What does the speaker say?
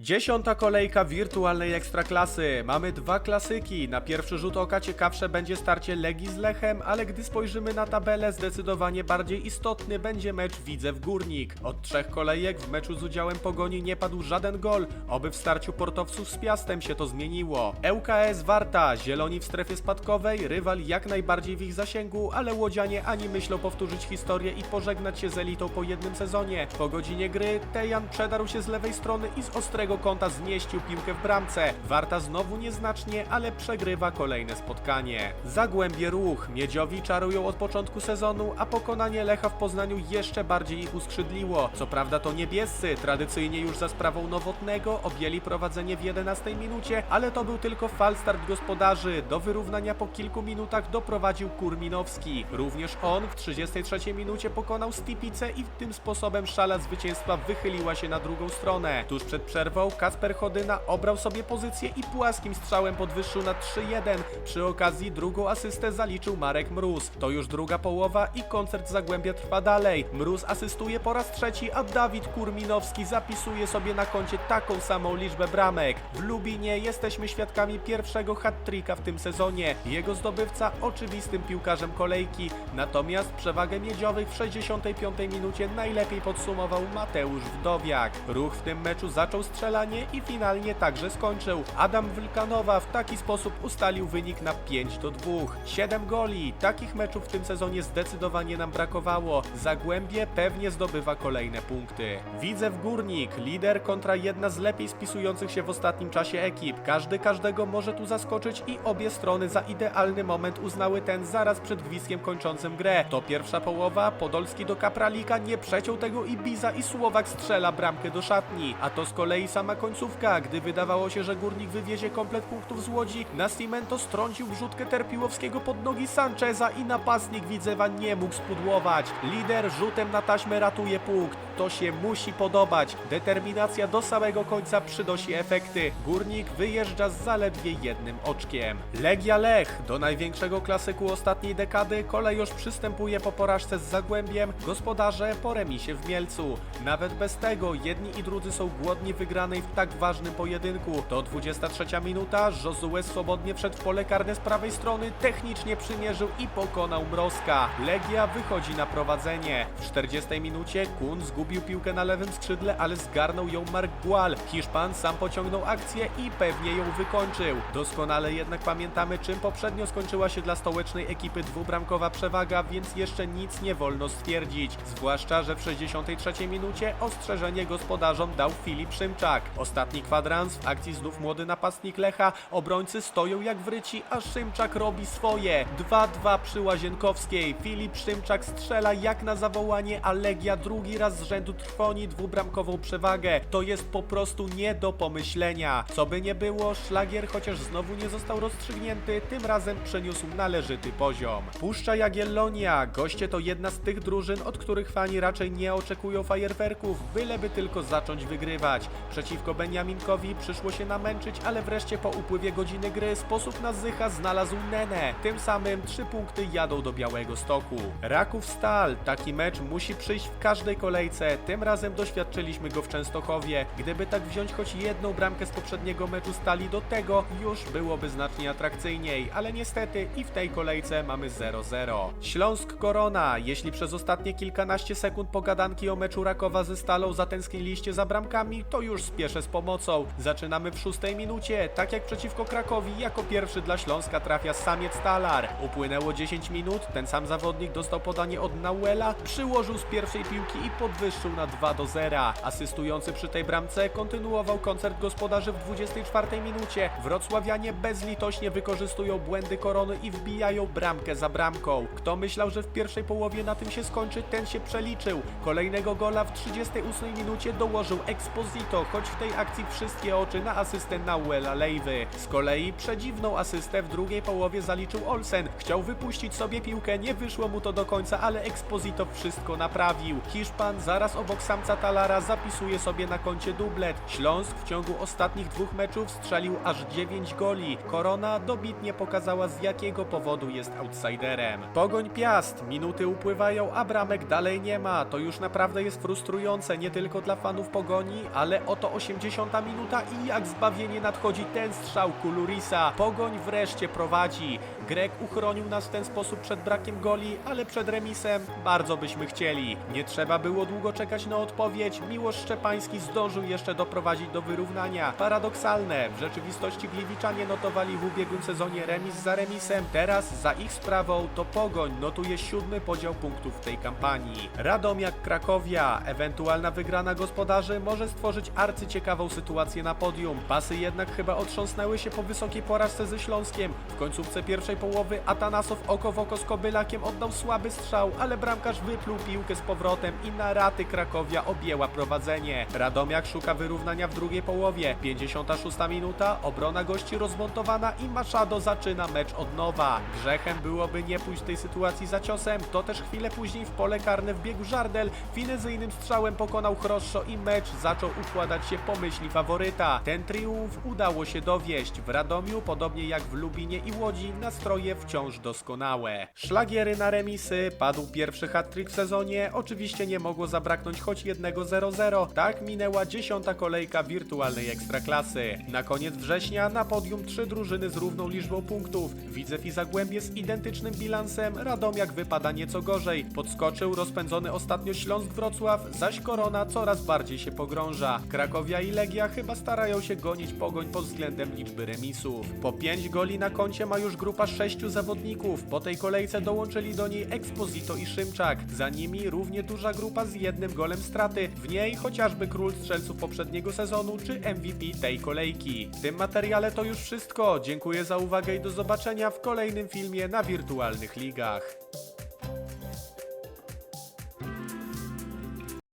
Dziesiąta kolejka wirtualnej ekstraklasy. Mamy dwa klasyki. Na pierwszy rzut oka ciekawsze będzie starcie Legii z Lechem, ale gdy spojrzymy na tabelę, zdecydowanie bardziej istotny będzie mecz Widzew Górnik. Od trzech kolejek w meczu z udziałem Pogoni nie padł żaden gol, oby w starciu portowców z Piastem się to zmieniło. ŁKS Warta, zieloni w strefie spadkowej, rywal jak najbardziej w ich zasięgu, ale łodzianie ani myślą powtórzyć historię i pożegnać się z elitą po jednym sezonie. Po godzinie gry Tejan przedarł się z lewej strony i z ostrego kąta zmieścił piłkę w bramce. Warta znowu nieznacznie, ale przegrywa kolejne spotkanie. Zagłębie ruch. Miedziowi czarują od początku sezonu, a pokonanie Lecha w Poznaniu jeszcze bardziej ich uskrzydliło. Co prawda to niebiescy, tradycyjnie już za sprawą Nowotnego objęli prowadzenie w 11 minucie, ale to był tylko falstart gospodarzy. Do wyrównania po kilku minutach doprowadził Kurminowski. Również on w 33 minucie pokonał Stipicę i tym sposobem szala zwycięstwa wychyliła się na drugą stronę. Tuż przed przerwą Kasper Chodyna obrał sobie pozycję i płaskim strzałem podwyższył na 3-1. Przy okazji drugą asystę zaliczył Marek Mróz. To już druga połowa i koncert Zagłębia trwa dalej. Mróz asystuje po raz trzeci, a Dawid Kurminowski zapisuje sobie na koncie taką samą liczbę bramek. W Lubinie jesteśmy świadkami pierwszego hat-tricka w tym sezonie. Jego zdobywca oczywistym piłkarzem kolejki, natomiast przewagę miedziowych w 65 minucie najlepiej podsumował Mateusz Wdowiak. Ruch w tym meczu zaczął strzelanie i finalnie także skończył. Adam Wilkanowa w taki sposób ustalił wynik na 5 do 2. 7 goli. Takich meczów w tym sezonie zdecydowanie nam brakowało. Zagłębie pewnie zdobywa kolejne punkty. Widzę w Górnik, lider kontra jedna z lepiej spisujących się w ostatnim czasie ekip. Każdy każdego może tu zaskoczyć i obie strony za idealny moment uznały ten zaraz przed gwizdkiem kończącym grę. To pierwsza połowa, Podolski do Kapralika nie przeciął tego Ibiza i Słowak strzela bramkę do szatni. A to z kolei sama końcówka, gdy wydawało się, że Górnik wywiezie komplet punktów z Łodzi, Nascimento strącił wrzutkę Terpiłowskiego pod nogi Sancheza i napastnik Widzewa nie mógł spudłować. Lider rzutem na taśmę ratuje punkt. To się musi podobać. Determinacja do samego końca przynosi efekty. Górnik wyjeżdża z zaledwie jednym oczkiem. Legia Lech do największego klasyku ostatniej dekady kolejosz przystępuje po porażce z Zagłębiem, gospodarze po remisie w Mielcu. Nawet bez tego jedni i drudzy są głodni wygranej w tak ważnym pojedynku. To 23 minuta, Josue swobodnie wszedł w pole karne z prawej strony, technicznie przymierzył i pokonał Mrozka. Legia wychodzi na prowadzenie. W 40 minucie Kun zgubił piłkę na lewym skrzydle, ale zgarnął ją Mark Gual. Hiszpan sam pociągnął akcję i pewnie ją wykończył. Doskonale jednak pamiętamy, czym poprzednio skończyła się dla stołecznej ekipy dwubramkowa przewaga, więc jeszcze nic nie wolno stwierdzić. Zwłaszcza, że w 63 minucie ostrzeżenie gospodarzom dał Filip Szymczak. Ostatni kwadrans w akcji znów młody napastnik Lecha. Obrońcy stoją jak wryci, a Szymczak robi swoje. 2-2 przy Łazienkowskiej. Filip Szymczak strzela jak na zawołanie, a Legia drugi raz z rzędu trwoni dwubramkową przewagę. To jest po prostu nie do pomyślenia. Co by nie było, szlagier chociaż znowu nie został rozstrzygnięty, tym razem przeniósł należyty poziom. Puszcza Jagiellonia. Goście to jedna z tych drużyn, od których fani raczej nie oczekują fajerwerków, byleby tylko zacząć wygrywać. Przeciwko Beniaminkowi przyszło się namęczyć, ale wreszcie po upływie godziny gry sposób na Zycha znalazł Nenę. Tym samym trzy punkty jadą do Białego Stoku. Raków Stal. Taki mecz musi przyjść w każdej kolejce. Tym razem doświadczyliśmy go w Częstochowie. Gdyby tak wziąć choć jedną bramkę z poprzedniego meczu Stali do tego, już byłoby znacznie atrakcyjniej, ale niestety i w tej kolejce mamy 0-0. Śląsk Korona. Jeśli przez ostatnie kilkanaście sekund pogadanki o meczu Rakowa ze Stalą zatęskniliście za bramkami, to już spieszę z pomocą. Zaczynamy w szóstej minucie. Tak jak przeciwko Krakowi, jako pierwszy dla Śląska trafia samiec Talar. Upłynęło 10 minut, ten sam zawodnik dostał podanie od Nauela, przyłożył z pierwszej piłki i podwyższył na 2 do 0. Asystujący przy tej bramce kontynuował koncert gospodarzy w 24 minucie. Wrocławianie bezlitośnie wykorzystują błędy korony i wbijają bramkę za bramką. Kto myślał, że w pierwszej połowie na tym się skończy, ten się przeliczył. Kolejnego gola w 38 minucie dołożył Exposito, choć w tej akcji wszystkie oczy na asystę Nauela Lejwy. Z kolei przedziwną asystę w drugiej połowie zaliczył Olsen. Chciał wypuścić sobie piłkę, nie wyszło mu to do końca, ale Exposito wszystko naprawił. Hiszpan zaraz obok samca Talara zapisuje sobie na koncie dublet. Śląsk w ciągu ostatnich dwóch meczów strzelił aż 9 goli. Korona dobitnie pokazała z jakiego powodu jest outsiderem. Pogoń Piast, minuty upływają, a bramek dalej nie ma. To już naprawdę jest frustrujące nie tylko dla fanów Pogoni, ale oto 180 minuta i jak zbawienie nadchodzi ten strzał Kulurisa. Pogoń wreszcie prowadzi. Grek uchronił nas w ten sposób przed brakiem goli, ale przed remisem bardzo byśmy chcieli. Nie trzeba było długo czekać na odpowiedź. Miłosz Szczepański zdążył jeszcze doprowadzić do wyrównania. Paradoksalne, w rzeczywistości Gliwiczanie notowali w ubiegłym sezonie remis za remisem. Teraz za ich sprawą to Pogoń notuje siódmy podział punktów w tej kampanii. Radomiak Krakowia, ewentualna wygrana gospodarzy może stworzyć arcyciekawą sytuację na podium. Pasy jednak chyba otrząsnęły się po wysokiej porażce ze Śląskiem. W końcówce pierwszej połowy Atanasow oko w oko z Kobylakiem oddał słaby strzał, ale bramkarz wypluł piłkę z powrotem i na raty Krakowia objęła prowadzenie. Radomiak szuka wyrównania w drugiej połowie. 56 minuta, obrona gości rozmontowana i Machado zaczyna mecz od nowa. Grzechem byłoby nie pójść tej sytuacji za ciosem, to też chwilę później w pole karne wbiegł Żardel, finezyjnym strzałem pokonał Chroszo i mecz zaczął układać się po myśli faworyta. Ten triumf udało się dowieść. W Radomiu, podobnie jak w Lubinie i Łodzi, nastroje wciąż doskonałe. Szlagiery na remisy, padł pierwszy hat-trick w sezonie, oczywiście nie mogło zabraknąć choć jednego 0-0. Tak minęła dziesiąta kolejka wirtualnej ekstraklasy. Na koniec września na podium trzy drużyny z równą liczbą punktów. Widzew i Zagłębie z identycznym bilansem, Radomiak wypada nieco gorzej. Podskoczył rozpędzony ostatnio Śląsk Wrocław, zaś Korona coraz bardziej się pogrąża. Krakowia i Legia chyba starają się gonić pogoń pod względem liczby remisów. Po 5 goli na koncie ma już grupa sześciu zawodników. Po tej kolejce dołączyli do niej Exposito i Szymczak. Za nimi równie duża grupa z jednym golem straty. W niej chociażby król strzelców poprzedniego sezonu czy MVP tej kolejki. W tym materiale to już wszystko. Dziękuję za uwagę i do zobaczenia w kolejnym filmie na wirtualnych ligach.